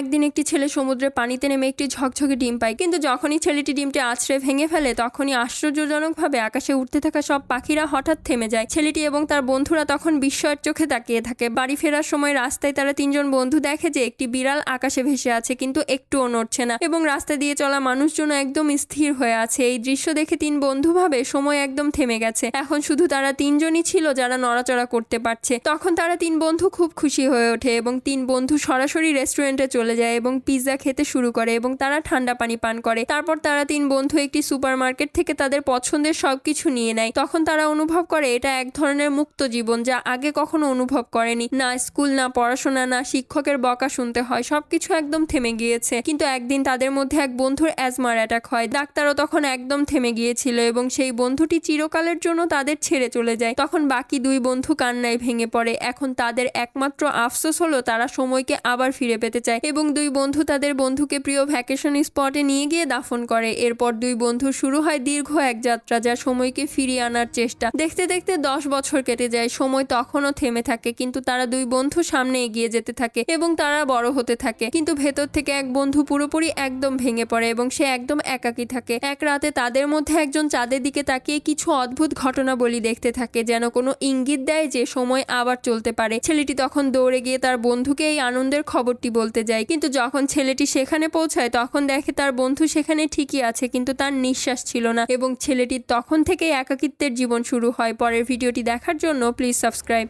একদিন একটি ছেলে সমুদ্রে পানিতে নেমে একটি ঝকঝকে ডিম পায়। কিন্তু যখনই ছেলেটি ডিমটি আছড়ে ভেঙে ফেলে, তখনই আশ্চর্যজনকভাবে আকাশে উঠতে থাকা সব পাখিরা হঠাৎ থেমে যায়। ছেলেটি এবং তার বন্ধুরা তখন বিস্ময়ের চোখে তাকিয়ে থাকে। বাড়ি ফেরার সময় রাস্তায় তারা তিনজন বন্ধু দেখে যে একটি বিড়াল আকাশে ভেসে আছে, কিন্তু একটুও নড়ছে না এবং রাস্তা দিয়ে চলা মানুষজন একদম স্থির হয়ে আছে। এই দৃশ্য দেখে তিন বন্ধু ভাবে সময় একদম থেমে গেছে। এখন শুধু তারা তিনজনই ছিল যারা নড়াচড়া করতে পারছে। তখন তারা তিন বন্ধু খুব খুশি হয়ে ওঠে এবং তিন বন্ধু সরাসরি রেস্টুরেন্টে চলে যায় এবং পিৎজা খেতে শুরু করে এবং তারা ঠান্ডা পানি পান করে। তারপর তারা তিন বন্ধু একটি সুপার মার্কেট থেকে তাদের পছন্দের সবকিছু নিয়ে নেয়। তখন তারা অনুভব করে, এটা এক ধরনের মুক্ত জীবন যা আগে কখনো অনুভব করেনি। না স্কুল, না পড়াশোনা, না শিক্ষকের বকা শুনতে হয়, সবকিছু একদম থেমে গিয়েছে। কিন্তু একদিন তাদের মধ্যে এক বন্ধুর অ্যাজমার অ্যাটাক হয়। ডাক্তারও তখন একদম থেমে গিয়েছিল এবং সেই বন্ধুটি চিরকালের জন্য তাদের ছেড়ে চলে যায়। তখন বাকি দুই বন্ধু কান্নায় ভেঙে পড়ে। এখন তাদের একমাত্র আফসোস হলো, তারা সময়কে আবার ফিরে পেতে চায় এবং দুই বন্ধু তাদের বন্ধুকে প্রিয় ভ্যাকেশন স্পটে নিয়ে গিয়ে দাফন করে। এরপর দুই বন্ধু শুরু হয় দীর্ঘ এক যাত্রা যা সময়কে ফিরিয়ে আনার চেষ্টা। দেখতে দেখতে দশ বছর কেটে যায়, সময় তখনও থেমে থাকে, কিন্তু তারা দুই বন্ধু সামনে এগিয়ে যেতে থাকে এবং তারা বড় হতে থাকে। কিন্তু ভেতর থেকে এক বন্ধু পুরোপুরি একদম ভেঙে পড়ে এবং সে একদম একাকী থাকে। এক রাতে তাদের মধ্যে একজন চাঁদের দিকে তাকিয়ে কিছু অদ্ভুত ঘটনাবলী দেখতে থাকে, যেন কোনো ইঙ্গিত দেয় যে সময় আবার চলতে পারে। ছেলেটি তখন দৌড়ে গিয়ে তার বন্ধুকে এই আনন্দের খবরটি বলতে যায় কিন্তু যখন ছেলেটি সেখানে পৌঁছায়, তখন দেখে তার বন্ধু সেখানে ঠিকই আছে, কিন্তু তার নিঃশ্বাস ছিল না এবং ছেলেটির তখন থেকেই একাকিত্বের জীবন শুরু হয়। পরের ভিডিওটি দেখার জন্য প্লিজ সাবস্ক্রাইব